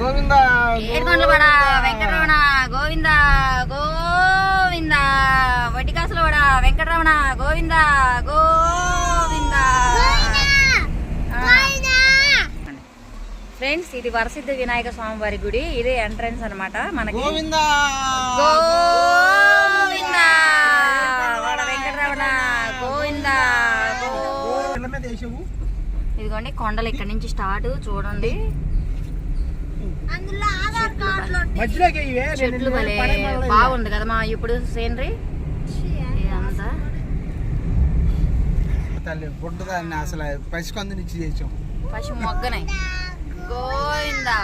గోవింద ఏడుకొండలవాడ వెంకటరమణ గోవింద గోవింద. వడ్డికాసులవాడ వెంకటరమణ గోవింద గోవింద. ఫ్రెండ్స్ ఇది వరసిద్ధ వినాయక స్వామి వారి గుడి. ఇదే ఎంట్రన్స్ అన్నమాట మనకి. గోవింద గోవింద. వెంకటరమణ గోవింద ఇదిగోండి కొండలు ఇక్కడ నుంచి స్టార్ట్. చూడండి. చెట్లు భలే బాగుంది కదా మా ఇప్పుడు సీనరీ ఇదంతా తల్లి బుడ్డదాన్ని అసలు నుంచి చేసాం. పశు మొగ్గనే. గోవిందా.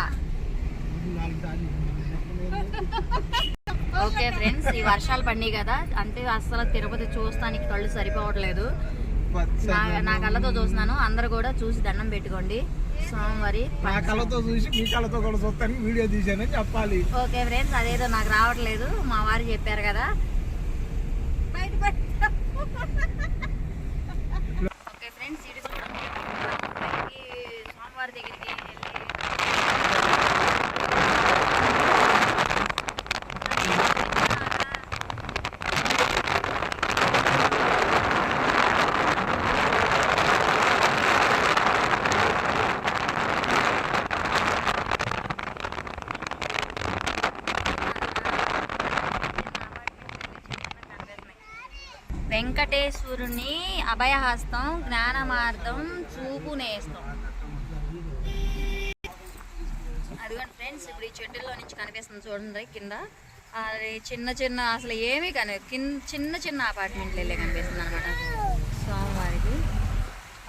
ఓకే ఫ్రెండ్స్ ఈ వర్షాలు పడినాయి కదా అంటే అసలు తిరుపతి చూస్తానికి కళ్ళు సరిపోవట్లేదు. నా నా కళ్ళతో చూస్తున్నాను అందరు కూడా చూసి దండం పెట్టుకోండి. సోమవారి నా కళ్ళతో చూసి మీ కళ్ళతో కూడా చూస్తాను వీడియో తీసానని చెప్పాలి. ఓకే ఫ్రెండ్స్ అదేదో నాకు రావట్లేదు మా వారు చెప్పారు కదా. ఓకే ఫ్రెండ్స్ ఇటు చూడండి పైకి సోమవారి దగ్గరికి వెళ్ళి వెంకటేశ్వరుని అభయహస్తం జ్ఞానమార్థం చూపు నేస్తం అదిగోండి ఫ్రెండ్స్ ఇప్పుడు ఈ చెట్టుల్లో నుంచి కనిపిస్తుంది చూడండి కింద. అది చిన్న చిన్న అసలు ఏమీ కని చిన్న చిన్న అపార్ట్మెంట్లు వెళ్ళే కనిపిస్తుంది అనమాట. స్వామివారికి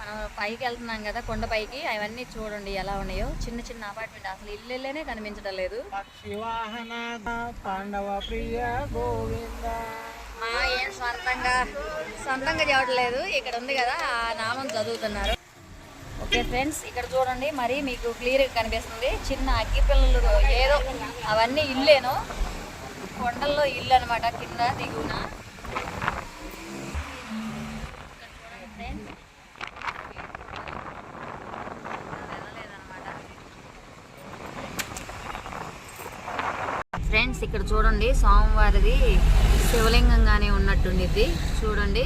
మనం పైకి వెళ్తున్నాం కదా కొండ పైకి. అవన్నీ చూడండి ఎలా ఉన్నాయో. చిన్న చిన్న అపార్ట్మెంట్. అసలు ఇల్లునే కనిపించడం లేదు. పాండవ ప్రియ గోవింద. ఏం సొంతంగా సొంతంగా చదవట్లేదు. ఇక్కడ ఉంది కదా ఆ నామం చదువుతున్నారు. ఓకే ఫ్రెండ్స్ ఇక్కడ చూడండి మరి మీకు క్లియర్గా కనిపిస్తుంది. చిన్న అగ్గి పిల్లలు ఏదో అవన్నీ ఇల్లేను. కొండల్లో ఇల్లు అనమాట కింద దిగున ఫ్రెండ్స్ ఇక్కడ చూడండి సోమవారిది శివలింగంగానే ఉన్నట్టుండిద్ది. చూడండి.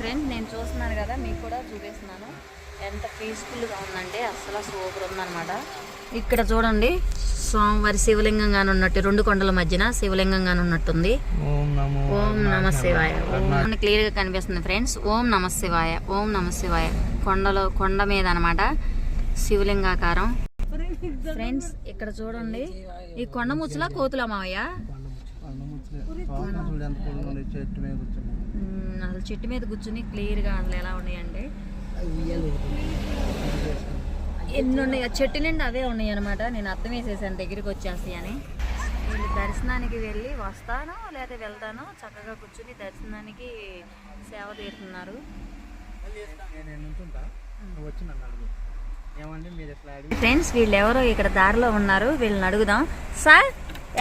ఫ్రెండ్స్ నేను చూస్తున్నాను కదా మీకు కూడా చూపిస్తున్నాను. ఎంత పీస్ఫుల్గా ఉందంటే అసలు సూపర్ ఉందన్నమాట. ఇక్కడ చూడండి స్వామివారి శివలింగంగానే ఉన్నట్టు రెండు కొండల మధ్యన శివలింగంగానే ఉన్నట్టుంది. ఓం నమో ఓం నమ శివాయ. ఓం క్లియర్గా కనిపిస్తుంది ఫ్రెండ్స్. ఓం నమ శివాయ. ఓం నమ శివాయ. కొండలో కొండ మీద అనమాట శివలింగాకారం. ఫ్రెండ్స్ ఇక్కడ చూడండి. ఈ కొండ ముచ్చలా కోతులా మావయ్య? చెట్టు మీద అసలు చెట్టు మీద కూర్చుని క్లియర్గా అసలు ఎలా ఉన్నాయండి? ఎన్ని ఉన్నాయి? చెట్టు నిండి అవే ఉన్నాయి అనమాట నేను అర్థం వేసేసాను దగ్గరికి వచ్చేసి అని. వీళ్ళు దర్శనానికి వెళ్ళి వస్తాను లేదా వెళ్తాను. చక్కగా కూర్చుని దర్శనానికి సేవ తీరుతున్నారు. నేను ఫ్రెండ్స్ వీళ్ళు ఎవరో ఇక్కడ దారిలో ఉన్నారు. వీళ్ళని అడుగుదాం. సార్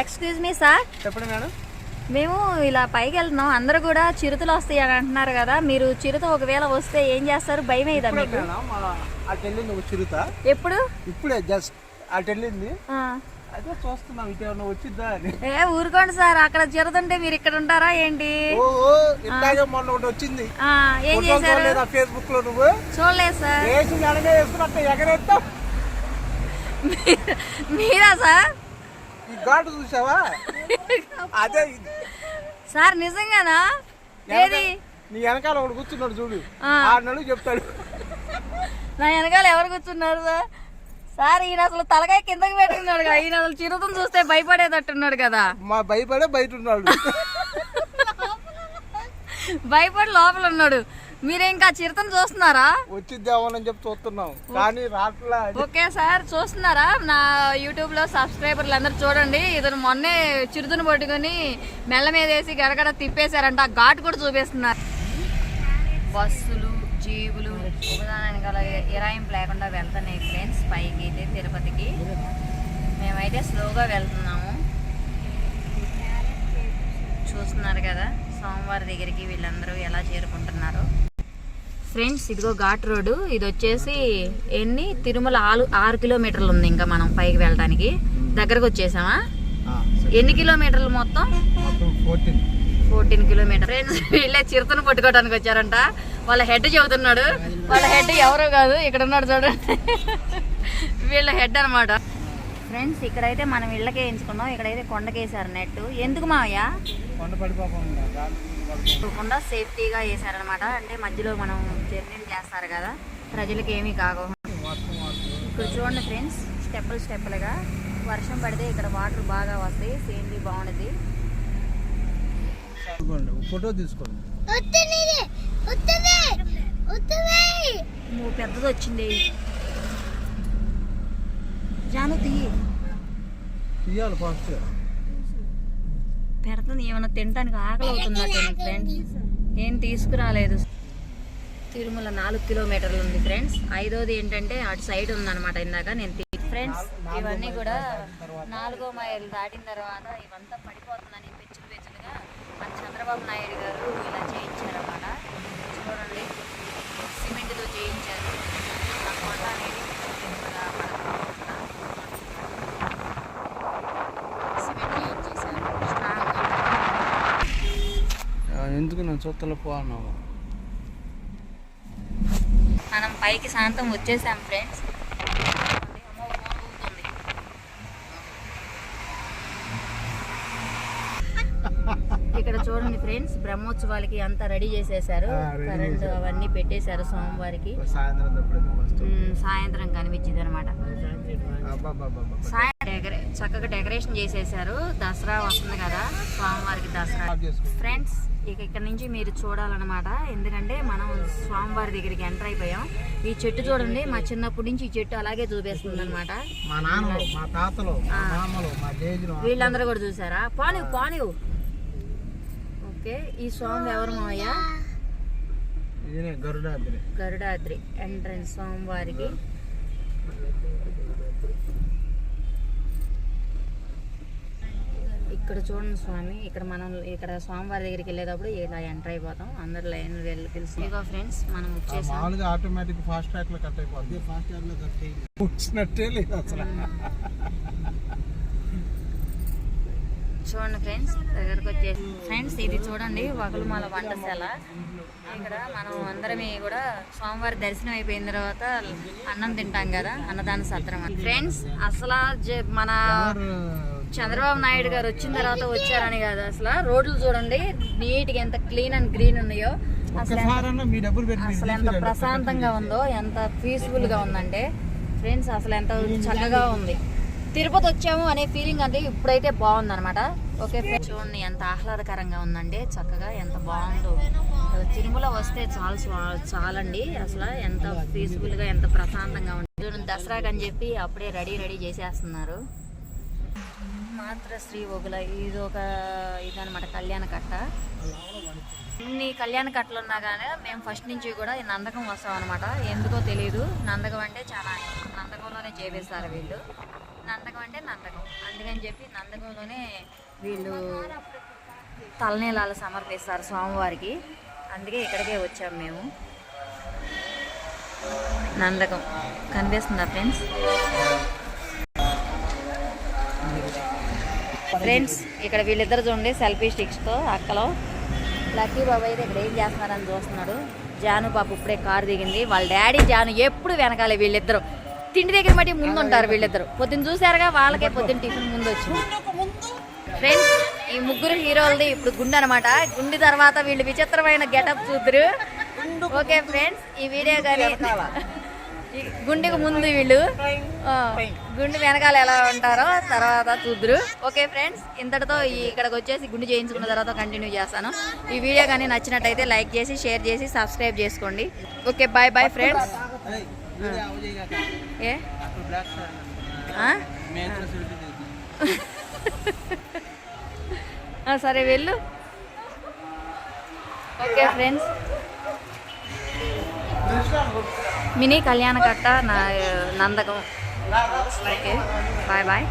ఎక్స్క్యూజ్ మీ సార్ చెప్పండి మేడం. మేము ఇలా పైకి వెళ్తున్నాం. అందరూ కూడా చిరుతలు వస్తాయి అని అంటున్నారు కదా. మీరు చిరుత ఒకవేళ వస్తే ఏం చేస్తారు? భయం అయ్యదా మీకు? అటు వెళ్ళింది ఒక చిరుత. ఎప్పుడు? ఇప్పుడే జస్ట్ అటు వెళ్ళింది. అదే చూస్తున్నాం ఇటు వచ్చిద్దా ఏ ఊరుకోండి సార్ అక్కడ చిరుతుంటే మీరు ఇక్కడ ఉంటారా ఏంటి? ఇట్లాగే మొన్న ఒకటి వచ్చింది. ఏం చేశారు? ఫేస్బుక్లో నువ్వు? చూడలేదు సార్. వేసి ఎడగా వేసుకున్నట్టు ఎగరేస్తావు మీరా సార్? ఈ ఘాటు చూసావా? అదే. సార్ నిజంగానా? ఏది? నీ వెనకాల ఒకడు కూర్చున్నాడు చూడు. ఆడినాడు చెప్తాడు. నా వెనకాల ఎవరు కూర్చున్నారు సార్? సార్ ఈయన అసలు తలకాయ కిందకి పెట్టుకున్నాడు కదా. ఈయన అసలు చిరుతను చూస్తే భయపడేటట్టున్నాడు కదా. మా భయపడే బయట ఉన్నాడు. భయపడి లోపల ఉన్నాడు. మీరు ఇంకా చిరుతను చూస్తున్నారా? వచ్చిద్దామని చెప్పి చూస్తున్నాం. కానీ రాట్లా ఓకే సార్ చూస్తున్నారా? నా యూట్యూబ్లో సబ్స్క్రైబర్లు అందరూ చూడండి. ఇతను మొన్నే చిరుతును పట్టుకొని మెల్ల మీద వేసి గడగడ తిప్పేశారంట. ఆ ఘాట్ కూడా చూపిస్తున్నారు. బస్సులు జీబులు ఉపదానానికి గల ఇరాయింపు లేకుండా వెళ్తున్నాయి ఫ్రెండ్స్ పైకి అయితే తిరుపతికి. మేమైతే స్లోగా వెళ్తున్నాము. చూస్తున్నారు కదా సోమవారి దగ్గరికి వీళ్ళందరూ ఎలా చేరుకుంటున్నారు. ఫ్రెండ్స్ ఇదిగో ఘాట్ రోడ్డు. ఇది వచ్చేసి ఎన్ని? తిరుమల ఆరు ఆరు కిలోమీటర్లు ఉంది ఇంకా మనం పైకి వెళ్ళడానికి. దగ్గరకు వచ్చేసామా? ఎన్ని కిలోమీటర్లు మొత్తం? మొత్తం ఫోర్టీన్ కిలోమీటర్. ఫ్రెండ్స్ వీళ్ళే చిరుతను పట్టుకోవడానికి వచ్చారంట. వాళ్ళ హెడ్ చెబుతున్నాడు. వాళ్ళ హెడ్ ఎవరో కాదు ఇక్కడ ఉన్నాడు చూడండి వీళ్ళ హెడ్ అన్నమాట. ఫ్రెండ్స్ ఇక్కడైతే మనం ఇళ్ళకే ఎంచుకున్నాం. ఇక్కడైతే కొండకేసారు నెట్ ఎందుకు మావయ్య? కొండ సేఫ్టీగా వేసారనమాట అంటే మధ్యలో మనం జర్నీలు చేస్తారు కదా. ప్రజలకు ఏమీ కాకు ఇక్కడ చూడండి ఫ్రెండ్స్ స్టెప్పులు స్టెప్పులుగా. వర్షం పడితే ఇక్కడ వాటర్ బాగా వస్తాయి. సీనరీ బాగుంటుంది తీసుకోండి ఫోటో తీసుకోండి. పెద్దది వచ్చింది. జాను తీయి. తీయాలి ఫస్ట్. పెడుతుంది ఏమైనా తినడానికి ఆకలి అవుతున్నట్టు ఫ్రెండ్స్ ఏం తీసుకురాలేదు. తిరుమల నాలుగు కిలోమీటర్లు ఉంది ఫ్రెండ్స్ ఐదోది ఏంటంటే అటు సైడ్ ఉందన్నమాట ఇందాక నేను ఫ్రెండ్స్ ఇవన్నీ కూడా నాలుగో మైల్ దాటిన తర్వాత ఇవంతా మన చంద్రబాబు నాయుడు గారు ఇలా చేయించారన్నమాట. చూడండి సిమెంట్తో చేయించారు. ఆ కొండ అనేది ఎందుకు నేను చూస్తలే పో అన్నావు? మనం పైకి శాంతం వచ్చేసాం ఫ్రెండ్స్ ఇక్కడ చూడండి ఫ్రెండ్స్ బ్రహ్మోత్సవాలకి అంతా రెడీ చేసేసారు కరెంట్. అవన్నీ పెట్టేశారు సోమవారికి సాయంత్రం కనిపించింది అనమాట చక్కగా డెకరేషన్ చేసేసారు దసరా వస్తుంది కదా స్వామివారికి దసరా. ఫ్రెండ్స్ ఇక ఇక్కడ నుంచి మీరు చూడాలన్నమాట. ఎందుకంటే మనం స్వామివారి దగ్గరికి ఎంటర్ అయిపోయాం. ఈ చెట్టు చూడండి మా చిన్నప్పటి నుంచి ఈ చెట్టు అలాగే చూపిస్తుంది అనమాట వీళ్ళందరూ కూడా చూసారా? పానివ్ పానివ్ ఓకే ఈ స్వామి ఎవరు మావయ్య ఇదే గరుడాద్రి గరుడాద్రి ఎంట్రన్స్ స్వామివారికి ఇక్కడ చూడండి స్వామి ఇక్కడ మనం ఇక్కడ స్వామివారి దగ్గరికి వెళ్ళేటప్పుడు ఇలా ఎంటర్ అయిపోతాం. అందరు లైన్ వెళ్ళి ఇదిగో ఫ్రెండ్స్ మనం వచ్చేసాం. ఆటోమేటిక్ ఫాస్ట్ ట్రాక్లో కట్ అయిపోద్ది. ఫాస్ట్ ట్రాక్లో కట్ వచ్చినట్టే లేదు అసలు. చూడండి ఫ్రెండ్స్ దగ్గరకు వచ్చేసి ఫ్రెండ్స్ ఇది చూడండి వగలుమాల వంటశాల ఇక్కడ మనం అందరమే కూడా సోమవారం దర్శనం అయిపోయిన తర్వాత అన్నం తింటాం కదా అన్నదాన సత్రం. ఫ్రెండ్స్ అసలు మన చంద్రబాబు నాయుడు గారు వచ్చిన తర్వాత వచ్చారని కాదు అసలు రోడ్లు చూడండి నీట్గా ఎంత క్లీన్ అండ్ గ్రీన్ ఉన్నాయో అసలు ఎంత- అసలు ఎంత. ప్రశాంతంగా ఉందో ఎంత పీస్ఫుల్గా ఉందంటే ఫ్రెండ్స్ అసలు ఎంత చక్కగా ఉంది తిరుపతి వచ్చాము అనే ఫీలింగ్ అంటే ఇప్పుడైతే బాగుంది అనమాట ఓకే ఫ్రెండ్స్ చూడండి ఎంత ఆహ్లాదకరంగా ఉందండి. చక్కగా ఎంత బాగుందో. తిరుమల వస్తే చాలు చాలండి. అసలు ఎంత పీస్ఫుల్గా ఎంత ప్రశాంతంగా ఉంది చూడండి దసరాకి అని చెప్పి అప్పుడే రెడీ రెడీ చేసేస్తున్నారు. మాత్ర శ్రీ ఒగుల ఇది ఒక ఇదనమాట కళ్యాణ కట్ట. ఇన్ని కళ్యాణ కట్టలు ఉన్నా కానీ మేము ఫస్ట్ నుంచి కూడా నందకం వస్తాం అనమాట ఎందుకో తెలియదు నందకం అంటే చాలా నందకంలోనే చేపేస్తారు వీళ్ళు. నందకం అంటే నందకం. అందుకని చెప్పి నందకంలోనే వీళ్ళు తలనీలాలు సమర్పిస్తారు స్వామివారికి. అందుకే ఇక్కడికే వచ్చాం మేము. నందకం. కనిపిస్తుందా ఫ్రెండ్స్? ఫ్రెండ్స్ ఇక్కడ వీళ్ళిద్దరు చూడండి సెల్ఫీ స్టిక్స్తో అక్కలో. లక్కీ బాబు అయితే ఇక్కడ ఏం చేస్తున్నారని చూస్తున్నాడు. జాను పాప ఇప్పుడే కారు దిగింది. వాళ్ళ డాడీ జాను ఎప్పుడు వెనకాలి వీళ్ళిద్దరు. తిండి దగ్గర మట్టి ముందు ఉంటారు వీళ్ళిద్దరు. పొద్దున్న చూసారుగా వాళ్ళకే పొద్దున్న టిఫిన్ ముందు వచ్చింది ఫ్రెండ్స్ ఈ ముగ్గురు హీరోలది ఇప్పుడు గుండె అనమాట గుండె తర్వాత వీళ్ళు విచిత్రమైన గెటప్ చూద్దరు. ఓకే ఫ్రెండ్స్ ఈ వీడియో కానీ గుండెకు ముందు వీళ్ళు గుండె వెనకాల ఎలా ఉంటారో తర్వాత చూద్దరు. ఓకే ఫ్రెండ్స్ ఇంతటితో ఈ ఇక్కడికి వచ్చేసి గుండె చేయించుకున్న తర్వాత కంటిన్యూ చేస్తాను. ఈ వీడియో కానీ నచ్చినట్టయితే లైక్ చేసి షేర్ చేసి సబ్స్క్రైబ్ చేసుకోండి. Okay bye bye friends. ఏ? సరే వెళ్ళు. Okay friends. మినీ కళ్యాణకట్ట నా నందకం. Okay bye bye.